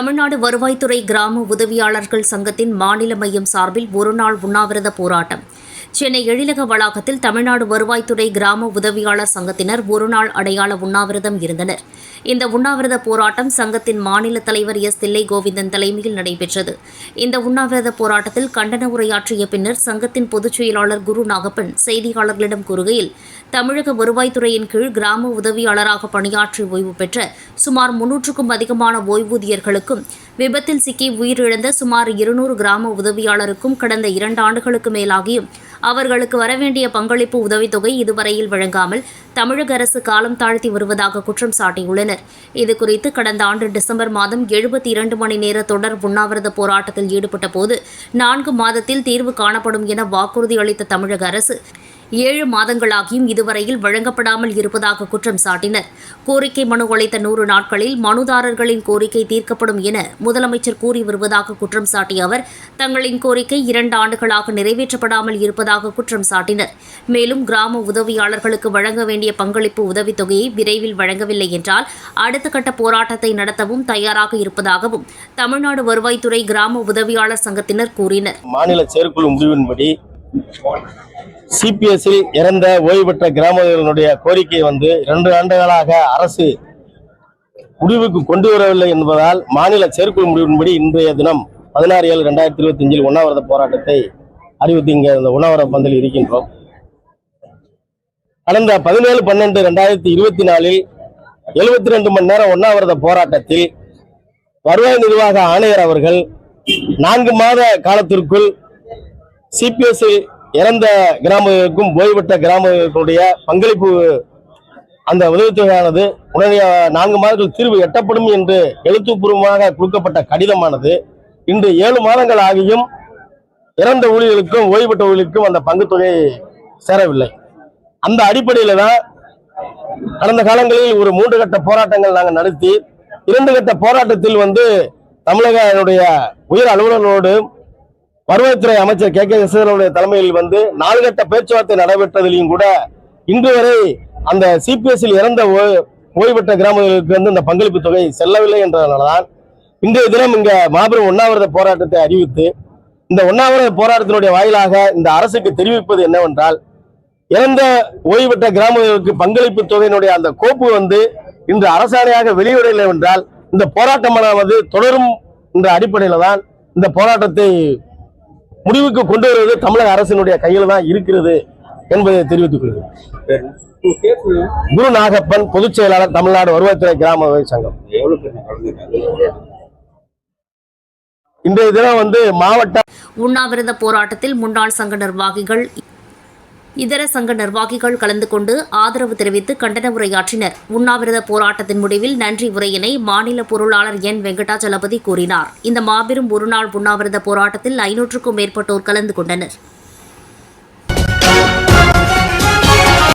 தமிழ்நாடு வருவாய்த்துறை கிராம உதவியாளர்கள் சங்கத்தின் மாநில மையம் சார்பில் ஒருநாள் உண்ணாவிரத போராட்டம். சென்னை எழிலக வளாகத்தில் தமிழ்நாடு வருவாய்த்துறை கிராம உதவியாளர் சங்கத்தினர் ஒருநாள் அடையாள உண்ணாவிரதம் இருந்தனர். இந்த உண்ணாவிரத போராட்டம் சங்கத்தின் மாநில தலைவர் எஸ். தில்லை கோவிந்தன் தலைமையில் நடைபெற்றது. இந்த உண்ணாவிரத போராட்டத்தில் கண்டன உரையாற்றிய பின்னர் சங்கத்தின் பொதுச் செயலாளர் குரு நாகப்பன் செய்தியாளர்களிடம் கூறுகையில் தமிழக வருவாய்த்துறையின் கீழ் கிராம உதவியாளராக பணியாற்றி ஓய்வு பெற்ற சுமார் முன்னூற்றுக்கும் அதிகமான ஓய்வூதியர்களுக்கும் விபத்தில் சிக்கி உயிரிழந்த சுமார் இருநூறு கிராம உதவியாளருக்கும் கடந்த இரண்டு ஆண்டுகளுக்கு மேலாகியும் அவர்களுக்கு வரவேண்டிய பங்களிப்பு உதவித்தொகை இதுவரையில் வழங்காமல் தமிழக அரசு காலம் தாழ்த்தி வருவதாக குற்றம் சாட்டியுள்ளனர். இதுகுறித்து கடந்த ஆண்டு டிசம்பர் மாதம் எழுபத்தி இரண்டு மணி நேர தொடர் உண்ணாவிரத போராட்டத்தில் ஈடுபட்ட போது நான்கு மாதத்தில் தீர்வு காணப்படும் என வாக்குறுதி அளித்த தமிழக அரசு ஏழு மாதங்களாகியும் இதுவரையில் வழங்கப்படாமல் இருப்பதாக குற்றம் சாட்டினர். கோரிக்கை மனு அளித்த நூறு நாட்களில் மனுதாரர்களின் கோரிக்கை தீர்க்கப்படும் என முதலமைச்சர் கூறி வருவதாக குற்றம் சாட்டிய அவர் தங்களின் கோரிக்கை இரண்டு ஆண்டுகளாக நிறைவேற்றப்படாமல் இருப்பதாக குற்றம் சாட்டினர். மேலும் கிராம உதவியாளர்களுக்கு வழங்க வேண்டிய பங்களிப்பு உதவித்தொகையை விரைவில் வழங்கவில்லை என்றால் அடுத்த கட்ட போராட்டத்தை நடத்தவும் தயாராக இருப்பதாகவும் தமிழ்நாடு வருவாய்த்துறை கிராம உதவியாளர் சங்கத்தினர் கூறினர். மாநில செயற்குழு முடிவின்படி சிபிஎஸ்இல் இறந்த ஓய்வு பெற்ற கிராமங்களுடைய கோரிக்கை வந்து இரண்டு ஆண்டுகளாக அரசு முடிவுக்கு கொண்டு வரவில்லை என்பதால் மாநில செயற்குழு முடிவின்படி இன்றைய தினம் பதினாறு ஏழு ரெண்டாயிரத்தி இருபத்தி அஞ்சில் உண்ணாவிரத போராட்டத்தை அறிவித்து இங்கே இந்த உண்ணாவிரத பந்தில் இருக்கின்றோம். கடந்த பதினேழு பன்னெண்டு ரெண்டாயிரத்தி இருபத்தி நாலில் எழுபத்தி ரெண்டு மணி நேரம் உண்ணாவிரத போராட்டத்தில் வருவாய் நிர்வாக ஆணையர் அவர்கள் நான்கு மாத காலத்திற்குள் சிபிஎஸ்சி இறந்த கிராமங்களுக்கும் ஓய்வு கிராமங்களுடைய பங்களிப்பு அந்த உதவித்தொகையானது உடனடியாக நான்கு மாதங்கள் தீர்வு எட்டப்படும் என்று எழுத்துப்பூர்வமாக கொடுக்கப்பட்ட கடிதமானது. இன்று ஏழு மாதங்கள் ஆகியும் இறந்த ஊழியர்களுக்கும் ஓய்வு ஊழியர்களுக்கும் அந்த பங்குத்தொகை சேரவில்லை. அந்த அடிப்படையில தான் கடந்த காலங்களில் ஒரு மூன்று கட்ட போராட்டங்கள் நாங்கள் நடத்தி இரண்டு கட்ட போராட்டத்தில் வந்து தமிழக உயர் அலுவலர்களோடு வருவாய்த்துறை அமைச்சர் கே கே சசிகலாவுடைய தலைமையில் வந்து நாலு கட்ட பேச்சுவார்த்தை நடைபெற்றதிலையும் கூட இன்று வரை அந்த சிபிஎஸ்சில் இறந்த ஓ- கிராமங்களுக்கு வந்து இந்த பங்களிப்பு தொகை செல்லவில்லை என்றதனால்தான் இன்றைய தினம் இங்க மாபெரும் உண்ணாவிரத போராட்டத்தை அறிவித்து இந்த உண்ணாவிரத போராட்டத்தினுடைய வாயிலாக இந்த அரசுக்கு தெரிவிப்பது என்னவென்றால் இறந்த ஓய்வெற்ற கிராமங்களுக்கு பங்களிப்பு தொகையினுடைய அந்த கோப்பு வந்து இன்று அரசாணையாக வெளியிடவில்லை என்றால் இந்த போராட்டமானது தொடரும் என்ற அடிப்படையில தான் இந்த போராட்டத்தை முடிவுக்கு கொண்டு வருவது தமிழக அரசினுடைய கையில் தான் இருக்கிறது என்பதை தெரிவித்துக் கொள்கிறேன். குரு நாகப்பன் பொதுச் செயலாளர் தமிழ்நாடு வருவாய்த்துறை கிராம சங்கம். இன்றைய தினம் வந்து மாவட்ட உண்ணாவிரத போராட்டத்தில் முன்னாள் சங்க நிர்வாகிகள் இதர சங்க நிர்வாகிகள் கலந்து கொண்டு ஆதரவு தெரிவித்து கண்டன உரையாற்றினர். உண்ணாவிரத போராட்டத்தின் முடிவில் நன்றி உரையினை மாநில பொருளாளர் என். வெங்கடாச்சலபதி கூறினார். இந்த மாபெரும் ஒருநாள் உண்ணாவிரத போராட்டத்தில் ஐநூற்றுக்கும் மேற்பட்டோர் கலந்து கொண்டனர்.